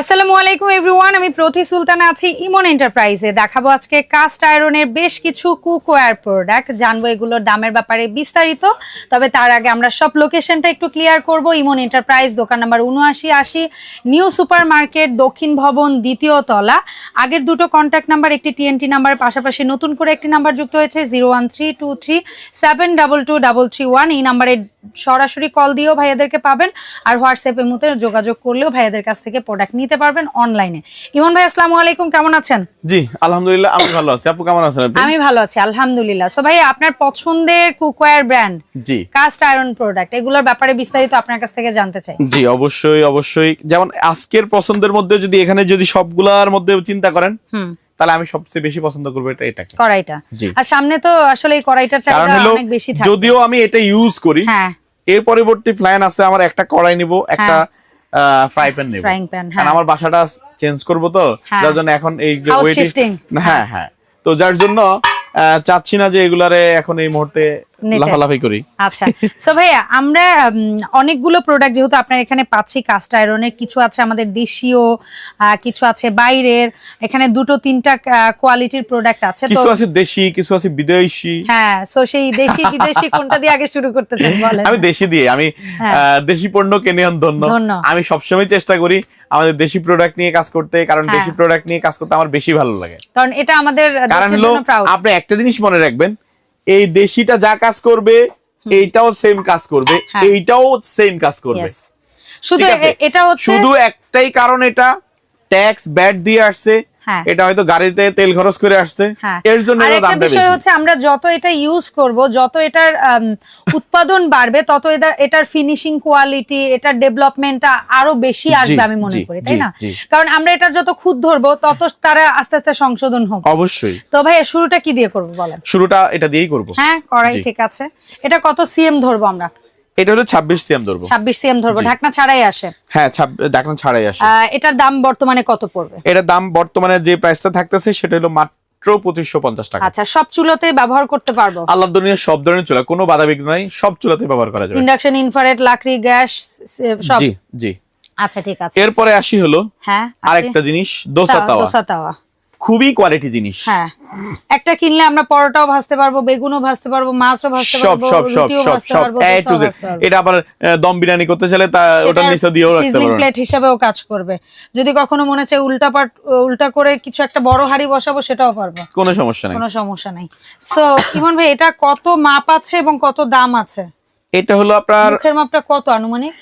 আসসালামু আলাইকুম এভরিওয়ান আমি প্রতি সুলতানা আছি ইমন এন্টারপ্রাইজে। দেখাবো আজকে কাস্ট আয়রনের বেশ কিছু কুকওয়্যার প্রোডাক্ট জানব এগুলোর দামের ব্যাপারে বিস্তারিত, তবে তার আগে আমরা সব লোকেশনটা একটু ক্লিয়ার করব। ইমন এন্টারপ্রাইজ, দোকান নাম্বার উনআশি, আশি, নিউ সুপার মার্কেট দক্ষিণ ভবন, দ্বিতীয় তলা। আগের দুটো কন্ট্যাক্ট নাম্বার একটি টিএনটি নাম্বার পাশাপাশি নতুন করে একটি নাম্বার যুক্ত হয়েছে zero one three two three seven double two double three one এই নাম্বারে সরাসরি কল দিয়েও ভাইয়াদেরকে পাবেন আর হোয়াটসঅ্যাপের মধ্যে যোগাযোগ করলেও ভাইয়াদের কাছ থেকে প্রোডাক্ট নিতে পারবেন অনলাইনে ইমন ভাই আসসালামু আলাইকুম কেমন আছেন? জি আলহামদুলিল্লাহ আমি ভালো আছি। আপু কেমন আছেন আপনি? আমি ভালো আছি আলহামদুলিল্লাহ। সো ভাই আপনার পছন্দের কুকওয়্যার ব্র্যান্ড জি। কাস্ট আয়রন প্রোডাক্ট এগুলোর ব্যাপারে বিস্তারিত আপনার কাছ থেকে জানতে চাই। জি অবশ্যই অবশ্যই। যেমন আজকের পছন্দের মধ্যে যদি এখানে যদি সবগুলার মধ্যে চিন্তা করেন হুম। তাহলে আমি সবচেয়ে বেশি পছন্দ করব এটা এটা কড়াইটা। আর সামনে তো আসলে এই কড়াইটার চাহিদা অনেক বেশি থাকে। যদিও আমি এটা ইউজ করি হ্যাঁ। এর পরবর্তী প্ল্যান আছে আমার একটা কড়াই নিব একটা ফ্রাই প্যান নেব কারণ হ্যাঁ। আমার বাসাটা চেঞ্জ করব তো হ্যাঁ। যার জন্য এখন এই যে ওয়েট হ্যাঁ হ্যাঁ তো যার জন্য চাচ্ছি না যে এগুলারে এখন এই মুহূর্তে। লাফালাফি করি। আচ্ছা। সো ভাইয়া আমরা অনেকগুলো প্রোডাক্ট যেহেতু আপনার এখানে পাচ্ছি কাস্ট আয়রনের কিছু আছে আমাদের দেশীয় কিছু আছে বাইরের এখানে দুটো তিনটা কোয়ালিটির প্রোডাক্ট আছে কিছু আছে দেশি কিছু আছে বিদেশি। হ্যাঁ সো সেই দেশি বিদেশি কোনটা দিয়ে আগে শুরু করতে চান বলেন। আমি দেশি দিয়ে আমি হ্যাঁ। দেশি পণ্য কেনে ধন্য। ধন্য। আমি সবসময় চেষ্টা করি আমাদের দেশি প্রোডাক্ট নিয়ে কাজ করতে কারণ হ্যাঁ। দেশি প্রোডাক্ট নিয়ে কাজ করতে আমার বেশি ভালো লাগে। কারণ এটা আমাদের কারণ হলো আপনি একটা জিনিস মনে রাখবেন এই দেশিটা যা কাজ করবে এইটাও সেম কাজ করবে হ্যাঁ। এইটাও সেম কাজ করবে শুধু এটা শুধু একটাই কারণ এটা ট্যাক্স ব্যাট দিয়ে আসছে। এটা হয়তো গাড়িতে তেল খরচ করে আসছে। হ্যাঁ। এর জন্য দামটা বেশি। হচ্ছে আমরা যত এটা ইউজ করব যত এটার উৎপাদন বাড়বে তত এটার এটার ফিনিশিং কোয়ালিটি এটার ডেভেলপমেন্টটা আরও বেশি আসবে আমি মনে করি তাই না? কারণ আমরা এটার যত খুদ ধরবো তত তারা আস্তে আস্তে সংশোধন হবে অবশ্যই। তো ভাই শুরুটা কি দিয়ে করব বলেন? শুরুটা এটা দিয়েই করব। হ্যাঁ করাই ঠিক আছে। এটা কত সিএম ধরবো আমরা? এটা হলো ছাব্বিশ সিএম ধরবো। ছাব্বিশ সিএম ধরবো। ঢাকনা ছাড়াই আসে? হ্যাঁ দেখান ছাড়াই আসে। এটার দাম বর্তমানে কত পড়বে? এটার দাম বর্তমানে যে প্রাইসটা থাকতেছে সেটা হলো মাত্র পঁচিশশো পঞ্চাশ টাকা। আচ্ছা সব চুলোতে ব্যবহার করতে পারব? আল্লাহ দুনিয়ার সব ধরনের চুলা কোনো বাধা বিঘ্ন নাই সব চুলাতে ব্যবহার করা যাবে। ইন্ডাকশন ইনফ্রারেড লাকড়ি গ্যাস সব? জি জি। আচ্ছা ঠিক আছে। এরপরে আসি হলো হ্যাঁ আরেকটা জিনিস দোসা তাওয়া। দোসা তাওয়া। খুবই কোয়ালিটি জিনিস। হ্যাঁ। একটা কিনলে আমরা পরোটাও ভাজতে পারব বেগুনও ভাজতে পারব মাছও ভাজতে পারব সব সব সব সব এ টু জেড এটা আবার দম বিরিয়ানি করতে চাইলে তা সেটার নিচে দিয়েও রাখতে প্লেট হিসাবেও কাজ করবে। যদি কখনো মনে চায় উল্টা পাট উল্টা করে কিছু একটা বড় হাড়ি বসাবো সেটাও পারব। কোনো সমস্যা নাই। কোনো সমস্যা নাই। সো ইমন ভাই এটা কত মাপ আছে এবং কত দাম আছে? এটা হলো আপনার মুখের মাপটা কত আনুমানিক?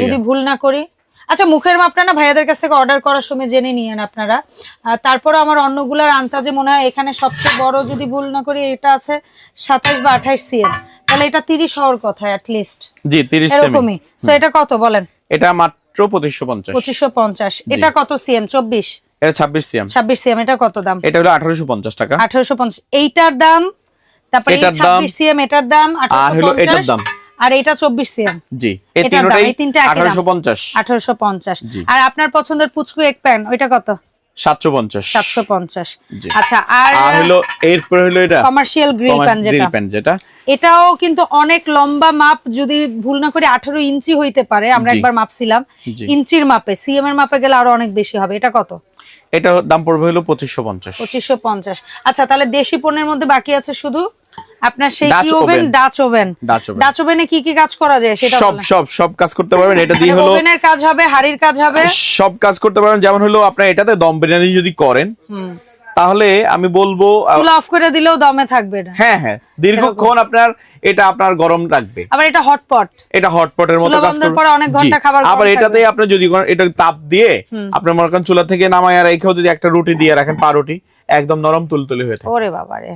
যদি ভুল না করি আচ্ছা মুখের মাপটা না ভাইয়াদের কাছ থেকে অর্ডার করার সময় জেনে নিয়েন আপনারা। তারপর আমার অন্যগুলার আন্তাজে মনে হয় এখানে সবচেয়ে বড় যদি ভুল না করি এটা আছে সাতাইশ বা আঠাইশ সিএম। তাহলে এটা তিরিশ হওয়ার কথা লিস্ট জি তিরিশ এরকমই। সো এটা কত বলেন? এটা মাত্র পঁচিশশো পঞ্চাশ। পঁচিশশো পঞ্চাশ। এটা কত সিএম? চব্বিশ। এটা ছাব্বিশ সিএম। ছাব্বিশ সিএম এটা কত দাম? এটা হলো আঠারোশো পঞ্চাশ টাকা। আঠারোশো পঞ্চাশ। এইটার দাম? তারপরে ছাব্বিশ সিএম এটার দাম আর হলো এটার দাম। আর এটা চব্বিশ সিএম জি। এই তিনটাই। আর আপনার পছন্দের পুচকু এক প্যান ওইটা কত। আচ্ছা আর আর হলো এরপরে হলো এটা? কমার্শিয়াল গ্রিল প্যান যেটা। প্যান যেটা? এটাও কিন্তু অনেক লম্বা মাপ যদি ভুল না করে আঠারো ইঞ্চি হইতে পারে আমরা একবার মাপছিলাম। ইঞ্চির মাপে সিএম এর মাপে গেলে আরও অনেক বেশি হবে। এটা কত? এটা দাম পড়বে হলো পঁচিশশো পঞ্চাশ। পঁচিশশো পঞ্চাশ। আচ্ছা তাহলে দেশি পণ্যের মধ্যে বাকি আছে শুধু? আপনার সেই কি ওভেন। Dutch oven. ডাচ ওভেনে কি কি কাজ করা যায় সেটা সব সব সব কাজ করতে পারবেন। এটা দিয়ে হলো ওভেনের কাজ হবে হাড়ির কাজ হবে। সব কাজ করতে পারবেন। যেমন হলো আপনার এটাতে দম বিরিয়ানি যদি করেন তাহলে আমি বলব চুলা অফ করে দিলেও দমে থাকবে এটা। হ্যাঁ হ্যাঁ। দীর্ঘক্ষণ আপনার এটা আপনার গরম রাখবে। আবার এটা হটপট এটা হটপটের মতো কাজ করবে। পরে অনেক ঘণ্টা খাবার আবার। এটাতে আপনি যদি এটা তাপ দিয়ে আপনার মনে করেন চুলা থেকে নামায় রেখেও যদি একটা রুটি দিয়ে রাখেন পাউরুটি একদম নরম তুলতুলে হয়ে থাকে। ওরে বাবারে।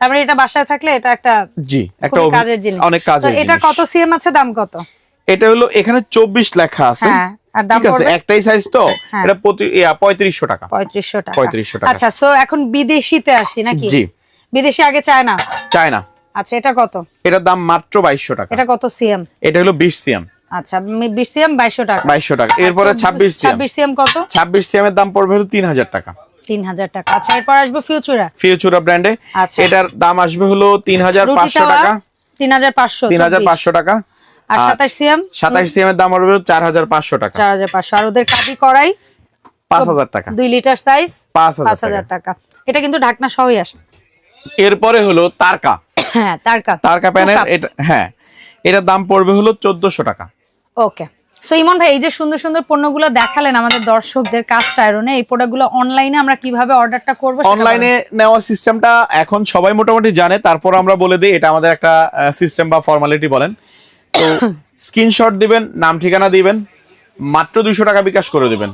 তারপরে এটা বাসায় থাকলে এটা একটা জি একটা কাজের জিনিস। অনেক কাজের এটা কত সিএম আছে দাম কত? এটা হলো এখানে চব্বিশ লেখা আছে। হ্যাঁ ঠিক আছে একটাই সাইজ তো? হ্যাঁ। এটা পঁচিশ- পঁয়ত্রিশশো টাকা। পঁয়ত্রিশশো টাকা। 3500 টাকা। আচ্ছা সো এখন বিদেশিতে আসি নাকি? জি। বিদেশি আগে চায় না চায় না আচ্ছা এটা কত? এটার দাম মাত্র টাকা। এটা কত সিএম? এটা হলো সিএম। আচ্ছা সিএম টাকা। টাকা। এরপরে ছাব্বিশ সিএম। সিএম কত? ছাব্বিশ সিএম এর দাম পড়বে হলো তিন হাজার টাকা। তিন হাজার টাকা। আচ্ছা এরপর আসব ফিউচারা ফিউচুরা ব্র্যান্ডে আচ্ছা। এটার দাম আসবে হলো তিন হাজার রুটি পাঁচশো তাওয়া টাকা। তিন হাজার পাঁচশো তিন হাজার পাঁচশো টাকা। আর সাতাশ সিএম? সাতাশ সিএম এর দাম হাজার পাঁচশো টাকা। চার হাজার পাঁচশো। আর ওদের কাবি করাই পাঁচ হাজার টাকা। দুই লিটার সাইজ পাঁচ পাঁচ হাজার হাজার টাকা। টাকা এটা কিন্তু ঢাকনা সবই আসে। এরপরে হলো তারকা। হ্যাঁ তার কাপ তারকা প্যানের এটা হ্যাঁ। এটার দাম পড়বে হলো চোদ্দশো টাকা। ওকে সো ইমন ভাই এই যে সুন্দর সুন্দর পণ্যগুলো দেখালেন আমাদের দর্শকদের কাস্ট আয়রনে এই প্রোডাক্টগুলো অনলাইনে আমরা কীভাবে অর্ডারটা করব অনলাইনে নেওয়ার সিস্টেমটা এখন সবাই মোটামুটি জানে তারপর আমরা বলে দিই এটা আমাদের একটা সিস্টেম বা ফর্মালিটি বলেন। তো স্ক্রিনশট দিবেন নাম ঠিকানা দিবেন মাত্র দুইশো টাকা বিকাশ করে দিবেন।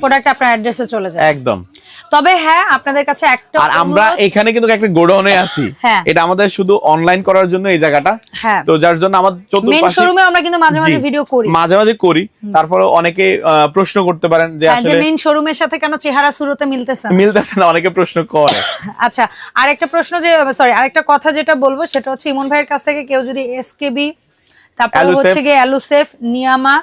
প্রোডাক্ট আপনার অ্যাড্রেসে চলে যায়। একদম। তবে হ্যাঁ আপনাদের কাছে একটা আর আমরা এখানে কিন্তু একটা গোডাউনে আছি। হ্যাঁ। এটা আমাদের শুধু অনলাইন করার জন্য এই জায়গাটা। হ্যাঁ। তো যার জন্য মেন চতুর্পাশে শোরুমে আমরা কিন্তু মাঝে মাঝে ভিডিও করি। মাঝে মাঝে করি তারপরে অনেকে প্রশ্ন করতে পারেন যে হ্যাঁ আসলে মেন শোরুমের সাথে কেন চেহারা শুরুতে মিলতেছে না? মিলতেছে না অনেকে প্রশ্ন করে। আচ্ছা আরেকটা প্রশ্ন যে সরি আরেকটা কথা যেটা বলব সেটা হচ্ছে ইমন ভাইয়ের কাছ থেকে কেউ যদি এসকেবি তারপর। হচ্ছে গিয়ে অ্যালুসেফ নিয়ামা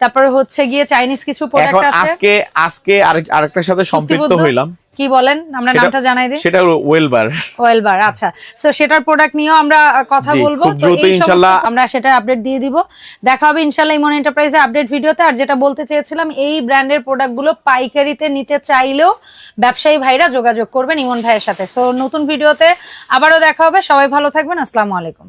তারপরে হচ্ছে গিয়ে চাইনিজ কিছু প্রোডাক্ট আছে। আজকে আজকে আরেক আরেকটার সাথে সম্পৃক্ত? হইলাম। কি বলেন? আমরা নামটা জানাই দিই। সেটা ওয়েলবার ওয়েল বার আচ্ছা। সো সেটার প্রোডাক্ট নিয়েও আমরা কথা বলব। তো দ্রুত এই আমরা সেটা আপডেট দিয়ে দিব। দেখা হবে ইনশাল্লাহ ইমন এন্টারপ্রাইজে আপডেট ভিডিওতে আর যেটা বলতে চেয়েছিলাম এই ব্র্যান্ডের প্রোডাক্টগুলো পাইকারিতে নিতে চাইলেও ব্যবসায়ী ভাইরা যোগাযোগ করবেন ইমন ভাইয়ের সাথে। সো নতুন ভিডিওতে আবারও দেখা হবে। সবাই ভালো থাকবেন। আসসালামু আলাইকুম।